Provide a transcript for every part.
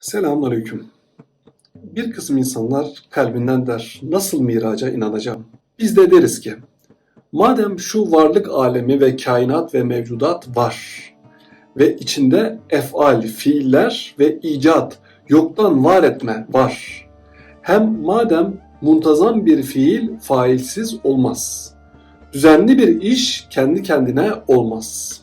Selamünaleyküm. Bir kısım insanlar kalbinden der, nasıl miraca inanacağım? Biz de deriz ki, madem şu varlık alemi ve kainat ve mevcudat var ve içinde efal, fiiller ve icat, yoktan var etme var. Hem madem muntazam bir fiil failsiz olmaz. Düzenli bir iş kendi kendine olmaz.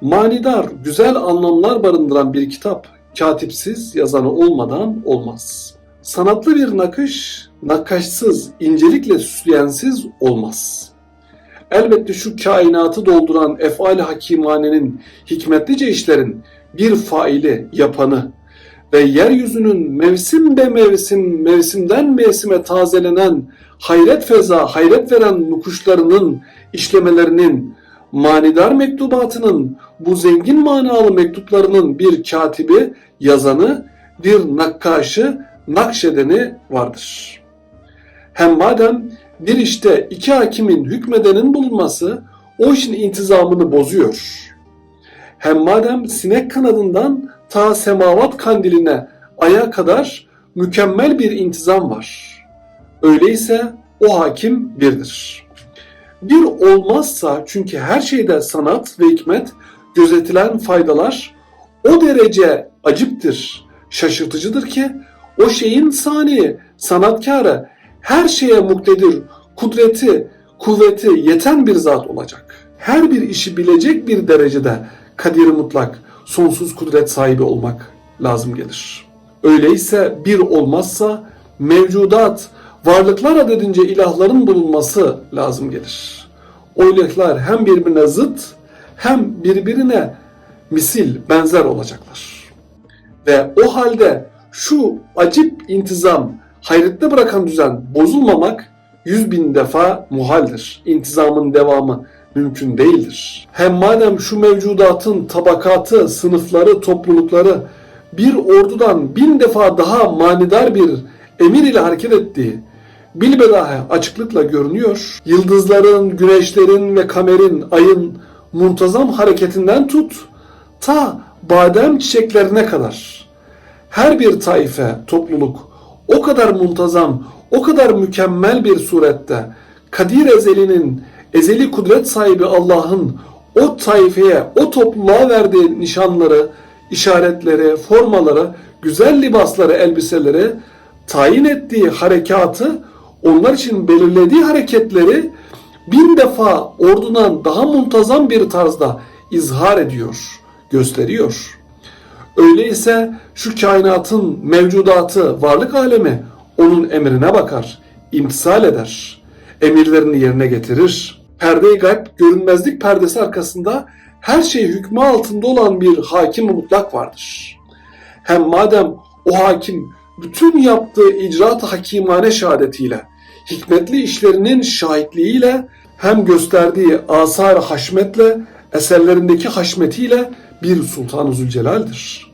Manidar, güzel anlamlar barındıran bir kitap katipsiz yazanı olmadan olmaz. Sanatlı bir nakış, nakkaşsız, incelikle süsleyensiz olmaz. Elbette şu kainatı dolduran efal hakimanenin, hikmetlice işlerin bir faili, yapanı ve yeryüzünün mevsim be mevsim, mevsimden mevsime tazelenen hayret feza, hayret veren nukuşlarının, işlemelerinin, manidar mektubatının, bu zengin manalı mektuplarının bir katibi, yazanı, bir nakkaşı, nakşedeni vardır. Hem madem bir işte iki hakimin hükmedenin bulunması o işin intizamını bozuyor. Hem madem sinek kanadından ta semavat kandiline aya kadar mükemmel bir intizam var. Öyleyse o hakim birdir. Bir olmazsa çünkü her şeyde sanat ve hikmet gözetilen faydalar o derece aciptir, şaşırtıcıdır ki o şeyin sani, sanatkarı her şeye muktedir, kudreti, kuvveti yeten bir zat olacak. Her bir işi bilecek bir derecede kadir mutlak, sonsuz kudret sahibi olmak lazım gelir. Öyleyse bir olmazsa mevcudat, varlıklar adedince ilahların bulunması lazım gelir. O ilahlar hem birbirine zıt hem birbirine misil, benzer olacaklar. Ve o halde şu acip intizam, hayrette bırakan düzen bozulmamak yüz bin defa muhaldir. İntizamın devamı mümkün değildir. Hem madem şu mevcudatın tabakatı, sınıfları, toplulukları bir ordudan bin defa daha manidar bir emir ile hareket ettiği bilbedahe açıklıkla görünüyor. Yıldızların, güneşlerin ve kamerin, ayın muntazam hareketinden tut ta badem çiçeklerine kadar. Her bir taife, topluluk o kadar muntazam, o kadar mükemmel bir surette Kadir Ezeli'nin ezeli kudret sahibi Allah'ın o taifeye, o topluluğa verdiği nişanları, işaretleri, formaları, güzel libasları, elbiseleri, tayin ettiği harekatı, onlar için belirlediği hareketleri bin defa ordudan daha muntazam bir tarzda izhar ediyor, gösteriyor. Öyleyse şu kainatın mevcudatı, varlık alemi onun emrine bakar, imtisal eder, emirlerini yerine getirir. Perde-i gayb, görünmezlik perdesi arkasında her şey hükmü altında olan bir hakim mutlak vardır. Hem madem o hakim bütün yaptığı icraat hakimane şehadetiyle, hikmetli işlerinin şahitliğiyle hem gösterdiği asar haşmetle, eserlerindeki haşmetiyle bir Sultan-ı Zülcelal'dir.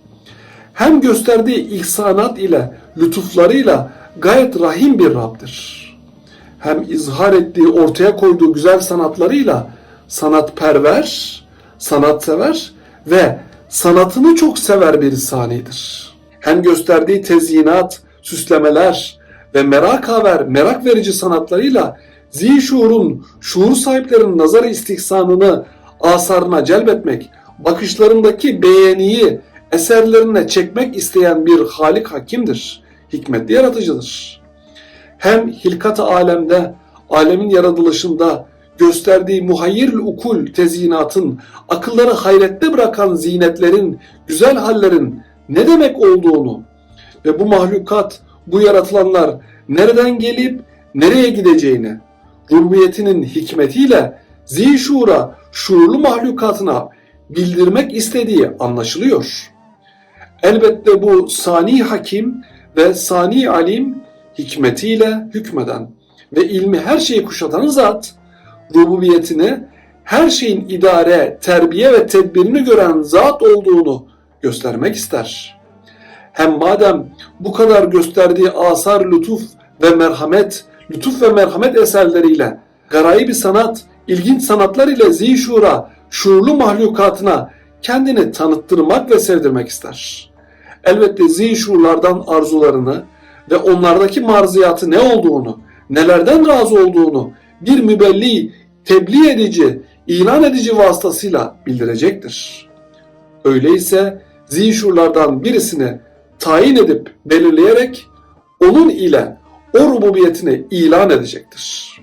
Hem gösterdiği ihsanat ile, lütuflarıyla gayet rahim bir Rab'dir. Hem izhar ettiği, ortaya koyduğu güzel sanatlarıyla sanatperver, sanatsever ve sanatını çok sever bir sanidir. Hem gösterdiği tezyinat, süslemeler ve merak haber, merak verici sanatlarıyla zişuurun, şuur sahiplerinin nazar istihsanını asarına celbetmek, bakışlarındaki beğeniyi eserlerine çekmek isteyen bir halik hakimdir. Hikmetli yaratıcıdır. Hem hilkat-ı alemde, alemin yaratılışında gösterdiği muhayyir ukul tezyinatın, akılları hayrette bırakan zinetlerin, güzel hallerin ne demek olduğunu ve bu mahlukat, bu yaratılanlar nereden gelip nereye gideceğini, rububiyetinin hikmetiyle zişura, şuurlu mahlukatına bildirmek istediği anlaşılıyor. Elbette bu sani hakim ve sani alim hikmetiyle hükmeden ve ilmi her şeyi kuşatan zat, rububiyetini her şeyin idare, terbiye ve tedbirini gören zat olduğunu göstermek ister. Hem madem bu kadar gösterdiği asar lütuf ve merhamet, lütuf ve merhamet eserleriyle, garayi bir sanat, ilginç sanatlar ile zişura, şuurlu mahlukatına kendini tanıttırmak ve sevdirmek ister. elbette zihin şuurlardan arzularını ve onlardaki marziyatı ne olduğunu, nelerden razı olduğunu bir mübelli, tebliğ edici, ilan edici vasıtasıyla bildirecektir. Öyleyse zihin şuurlardan birisini tayin edip belirleyerek onun ile o rububiyetini ilan edecektir.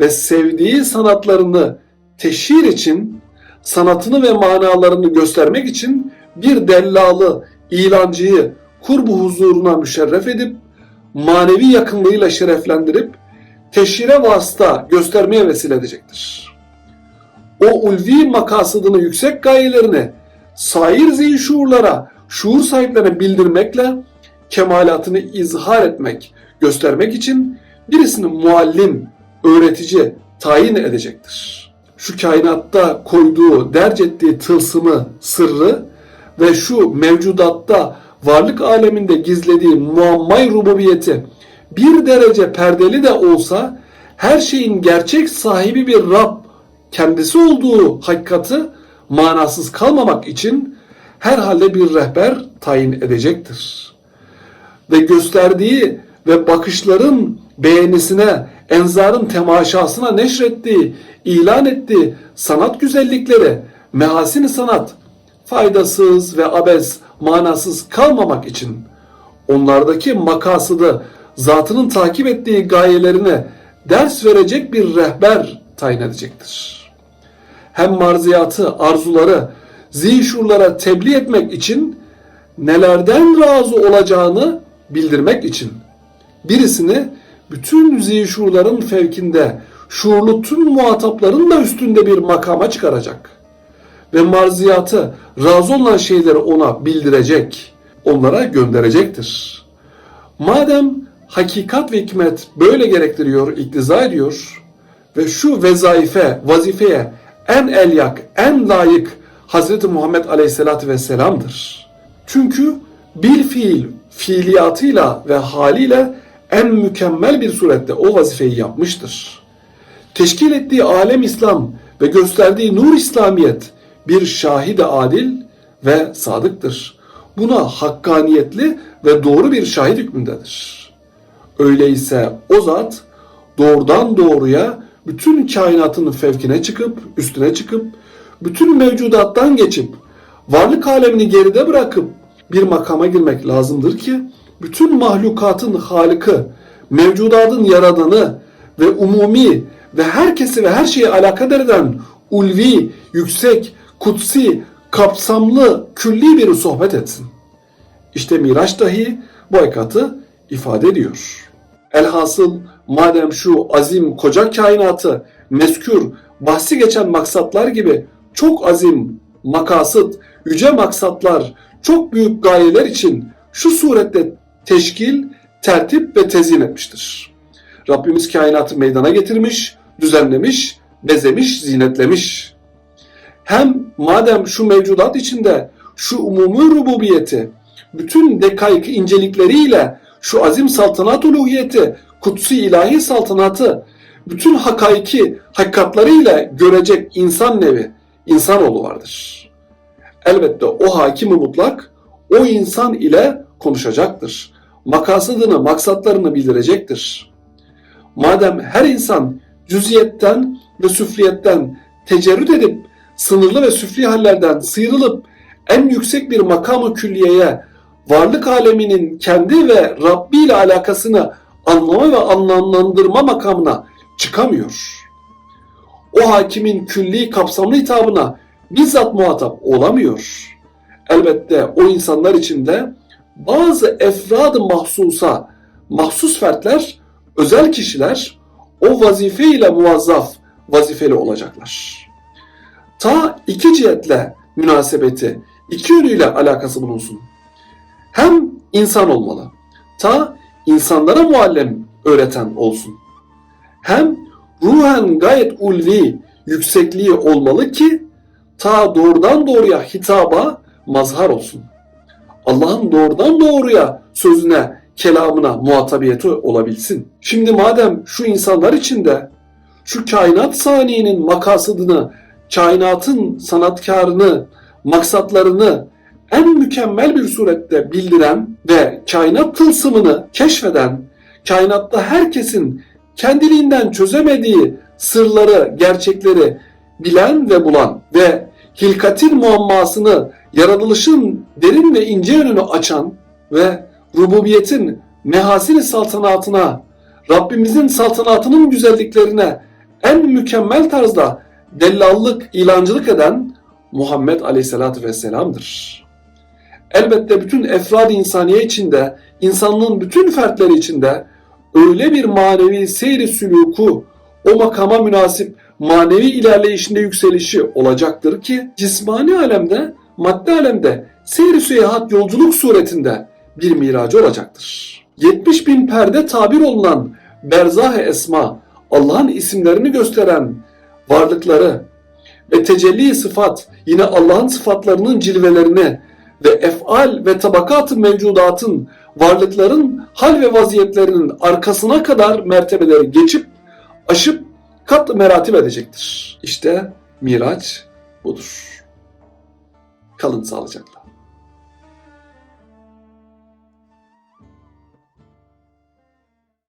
Ve sevdiği sanatlarını teşhir için, sanatını ve manalarını göstermek için bir dellalı, ilancıyı kurbu huzuruna müşerref edip, manevi yakınlığıyla şereflendirip, teşhire vasıta göstermeye vesile edecektir. O ulvi makasıdını yüksek gayelerini sair zihin şuurlara, şuur sahiplerine bildirmekle kemalatını izhar etmek, göstermek için birisini muallim, öğretici tayin edecektir. Şu kainatta koyduğu, derc ettiği tılsımı, sırrı ve şu mevcudatta varlık aleminde gizlediği muammay rububiyeti bir derece perdeli de olsa her şeyin gerçek sahibi bir Rab kendisi olduğu hakikati manasız kalmamak için herhalde bir rehber tayin edecektir. Ve gösterdiği ve bakışların beğenisine, enzarın temaşasına neşrettiği, ilan ettiği sanat güzellikleri, mehasin sanat, faydasız ve abes, manasız kalmamak için onlardaki makasıdı, zatının takip ettiği gayelerine ders verecek bir rehber tayin edecektir. Hem marziyatı, arzuları, zihin şuurlara tebliğ etmek için nelerden razı olacağını bildirmek için birisini bütün zihin şuurların fevkinde, şuurlu tüm muhatapların da üstünde bir makama çıkaracak. Ve marziyatı, razı olan şeyleri ona bildirecek, onlara gönderecektir. Madem hakikat ve hikmet böyle gerektiriyor, iktiza ediyor ve şu vezaife, vazifeye en elyak, en layık Hz. Muhammed Aleyhisselatü Vesselam'dır. Çünkü bil fiil, fiiliyatıyla ve haliyle en mükemmel bir surette o vazifeyi yapmıştır. Teşkil ettiği alem İslam ve gösterdiği nur İslamiyet bir şahide adil ve sadıktır. Buna hakkaniyetli ve doğru bir şahit hükmündedir. Öyleyse o zat doğrudan doğruya bütün kainatın fevkine çıkıp, üstüne çıkıp, bütün mevcudattan geçip, varlık alemini geride bırakıp bir makama girmek lazımdır ki, bütün mahlukatın halikı, mevcudatın yaradanı ve umumi ve herkesi ve her şeyi alakadar eden ulvi, yüksek, kutsi, kapsamlı, külli bir sohbet etsin. İşte Miraç dahi bu hakikati ifade ediyor. Elhasıl madem şu azim koca kainatı meskür, bahsi geçen maksatlar gibi çok azim, makasıt, yüce maksatlar, çok büyük gayeler için şu surette teşkil, tertip ve tezyin etmiştir. Rabbimiz kainatı meydana getirmiş, düzenlemiş, bezemiş, zinetlemiş. Hem madem şu mevcudat içinde şu umumi rububiyeti, bütün dekaik incelikleriyle şu azim saltanat uluhiyeti, kutsi ilahi saltanatı, bütün hakaiki hakikatlarıyla görecek insan nevi, insanoğlu vardır. Elbette o hakimi mutlak o insan ile konuşacaktır. Makasıdını, maksatlarını bildirecektir. Madem her insan cüziyetten ve süfliyetten tecerrüt edip sınırlı ve süfli hallerden sıyrılıp en yüksek bir makamı külliyeye varlık aleminin kendi ve Rabbi ile alakasını anlama ve anlamlandırma makamına çıkamıyor. O hakimin külli kapsamlı hitabına bizzat muhatap olamıyor. Elbette o insanlar içinde bazı efrad mahsusa, mahsus fertler, özel kişiler o vazife ile muvazzaf vazifeli olacaklar. Ta iki cihetle münasebeti, iki yönüyle alakası bulunsun. Hem insan olmalı, ta insanlara muallem öğreten olsun. Hem ruhen gayet ulvi, yüksekliği olmalı ki ta doğrudan doğruya hitaba mazhar olsun. Allah'ın doğrudan doğruya sözüne, kelamına muhatabiyeti olabilsin. Şimdi madem şu insanlar içinde şu kainat saniyenin makasıdını, kainatın sanatkarını, maksatlarını en mükemmel bir surette bildiren ve kainat tılsımını keşfeden, kainatta herkesin kendiliğinden çözemediği sırları, gerçekleri bilen ve bulan ve hilkatin muammasını yaratılışın derin ve ince yönünü açan ve rububiyetin mehasini saltanatına, Rabbimizin saltanatının güzelliklerine en mükemmel tarzda dellallık, ilancılık eden Muhammed Aleyhisselatü Vesselam'dır. Elbette bütün efrad insaniye içinde, insanlığın bütün fertleri içinde öyle bir manevi seyri süluku, o makama münasip manevi ilerleyişinde yükselişi olacaktır ki cismani alemde, madde alemde seyri seyahat yolculuk suretinde bir miracı olacaktır. 70 bin perde tabir olunan berzah-ı esma, Allah'ın isimlerini gösteren varlıkları ve tecelli sıfat yine Allah'ın sıfatlarının cilvelerini ve efal ve tabakat-ı mevcudatın varlıkların hal ve vaziyetlerinin arkasına kadar mertebeleri geçip aşıp kat meratip edecektir. İşte Miraç budur. Kalın sağlıcakla.